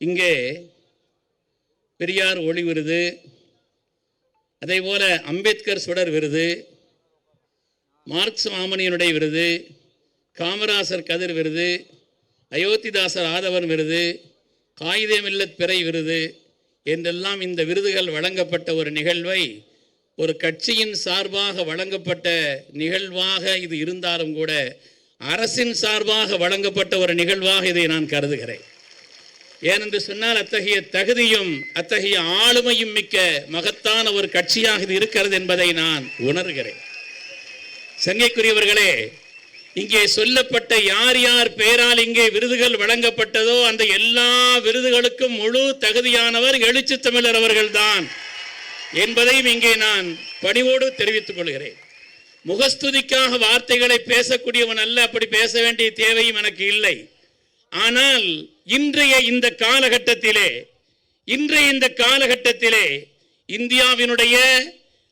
இங்கே பெரியார் ஒளி விருது அதே போல் அம்பேத்கர் சுடர் விருது மார்க்ஸ் மாமனியனுடைய விருது காமராசர் கதிர் விருது அயோத்திதாசர் ஆதவன் விருது காகிதமில்லத் பிறை விருது என்றெல்லாம் இந்த விருதுகள் வழங்கப்பட்ட ஒரு நிகழ்வை ஒரு கட்சியின் சார்பாக வழங்கப்பட்ட நிகழ்வாக இது இருந்தாலும் கூட அரசின் சார்பாக வழங்கப்பட்ட ஒரு நிகழ்வாக இதை நான் கருதுகிறேன். ஏனென்று சொன்னால் அத்தகைய தகுதியும் அத்தகைய ஆளுமையும் மிக்க மகத்தான ஒரு கட்சியாக இது இருக்கிறது என்பதை நான் உணர்கிறேன். சங்கைக்குரியவர்களே இங்கே சொல்லப்பட்ட யார் யார் பெயரால் இங்கே விருதுகள் வழங்கப்பட்டதோ அந்த எல்லா விருதுகளுக்கும் முழு தகுதியானவர் எழுச்சி தமிழர் அவர்கள்தான் என்பதையும் இங்கே நான் பணிவோடு தெரிவித்துக் கொள்கிறேன். முகஸ்துதிக்காக வார்த்தைகளை பேசக்கூடியவன் அல்ல அப்படி பேச வேண்டிய தேவையும் எனக்கு இல்லை. ஆனால் இன்றைய இந்த காலகட்டத்திலே இன்றைய இந்த காலகட்டத்திலே இந்தியாவினுடைய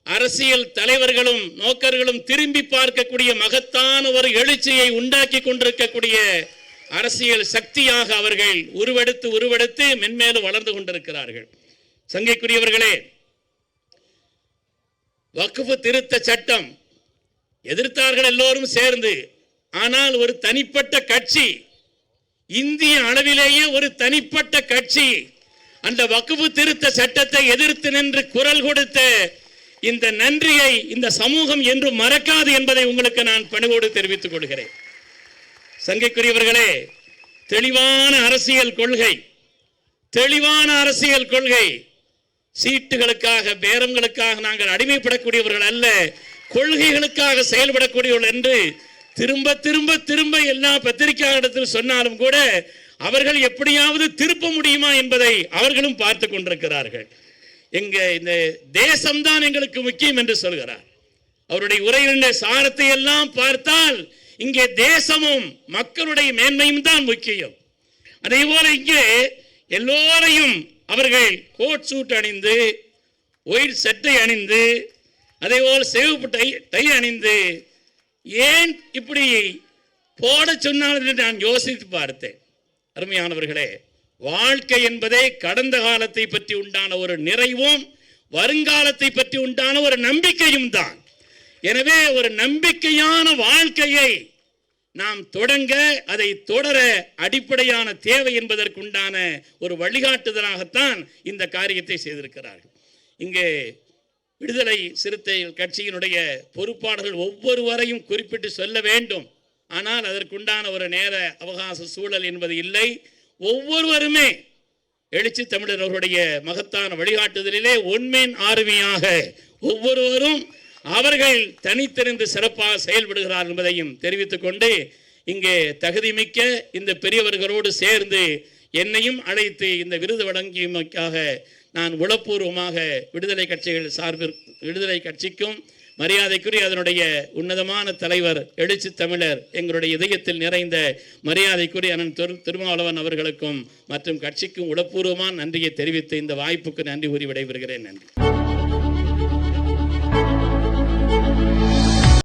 அரசியல் தலைவர்களும் நோக்கர்களும் திரும்பி பார்க்கக்கூடிய மகத்தான ஒரு எழுச்சியை உண்டாக்கி கொண்டிருக்கக்கூடிய அரசியல் சக்தியாக அவர்கள் உருவெடுத்து உருவெடுத்து மென்மேலும் வளர்ந்து கொண்டிருக்கிறார்கள். சங்கைக்குரியவர்களே வக்குஃபு திருத்த சட்டம் எதிர்த்தார்கள் எல்லோரும் சேர்ந்து ஆனால் ஒரு தனிப்பட்ட கட்சி இந்திய அளவிலேயே ஒரு தனிப்பட்ட கட்சி அந்த வக்குவு திருத்த சட்டத்தை எதிர்த்து நின்று குரல் கொடுத்த இந்த நன்றியை இந்த சமூகம் என்றும் மறக்காது என்பதை உங்களுக்கு நான் பணிவோடு தெரிவித்துக் கொள்கிறேன். சங்கைக்குரியவர்களே தெளிவான அரசியல் கொள்கை தெளிவான அரசியல் கொள்கை. சீட்டுகளுக்காக பேரங்களுக்காக நாங்கள் அடிமைப்படக்கூடியவர்கள் அல்ல கொள்கைகளுக்காக செயல்படக்கூடியவர்கள் என்று திரும்ப திரும்ப திரும்ப எல்லா பத்திரிகையாளத்தில் சொன்னாலும் கூட அவர்கள் எப்படியாவது திருப்ப முடியுமா என்பதை அவர்களும் பார்த்து கொண்டிருக்கிறார்கள். எங்க இந்த தேசம்தான் எங்களுக்கு முக்கியம் என்று சொல்கிறார். அவருடைய உரையினுடைய சாரத்தை எல்லாம் பார்த்தால் இங்கே தேசமும் மக்களுடைய மேன்மையும் தான் முக்கியம். அதே போல இங்கே எல்லோரையும் அவர்கள் கோட் சூட் அணிந்து ஒயிட் சட்டை அணிந்து அதே போல் சிவப்பு டை டை அணிந்து ஏன் இப்படி போட சொன்னால் என்று நான் யோசித்து பார்த்தேன். அருமையானவர்களே வாழ்க்கை என்பதே கடந்த காலத்தை பற்றி உண்டான ஒரு நிறைவும் வருங்காலத்தை பற்றி உண்டான ஒரு நம்பிக்கையும் தான். எனவே ஒரு நம்பிக்கையான வாழ்க்கையை நாம் தொடங்க அதை தொடர அடிப்படையான தேவை என்பதற்குண்டான ஒரு வழிகாட்டுதலாகத்தான் இந்த காரியத்தை செய்திருக்கிறார்கள். இங்கே விடுதலை சிறுத்தைகள் கட்சியினுடைய பொறுப்பாளர்கள் ஒவ்வொருவரையும் குறிப்பிட்டு சொல்ல வேண்டும். ஆனால் அதற்குண்டான ஒரு நேர அவகாச சூழல் என்பது இல்லை. ஒவ்வொருவருமே எழுச்சி தமிழர் அவருடைய மகத்தான வழிகாட்டுதலிலே உண்மையின் ஆர்மியாக ஒவ்வொருவரும் அவர்கள் தனித்திருந்து சிறப்பாக செயல்படுகிறார் என்பதையும் தெரிவித்துக் கொண்டு இங்கே தகுதிமிக்க இந்த பெரியவர்களோடு சேர்ந்து என்னையும் அழைத்து இந்த விருது வழங்கியமைக்காக நான் உளப்பூர்வமாக விடுதலை கட்சிகள் சார்பில் விடுதலை கட்சிக்கும் மரியாதைக்குரிய அதனுடைய உன்னதமான தலைவர் எழுச்சி தமிழர் எங்களுடைய இதயத்தில் நிறைந்த மரியாதைக்குரிய அண்ணன் திருமாவளவன் அவர்களுக்கும் மற்றும் கட்சிக்கும் உளப்பூர்வமான நன்றியை தெரிவித்து இந்த வாய்ப்புக்கு நன்றி கூறி விடைபெறுகிறேன். நன்றி.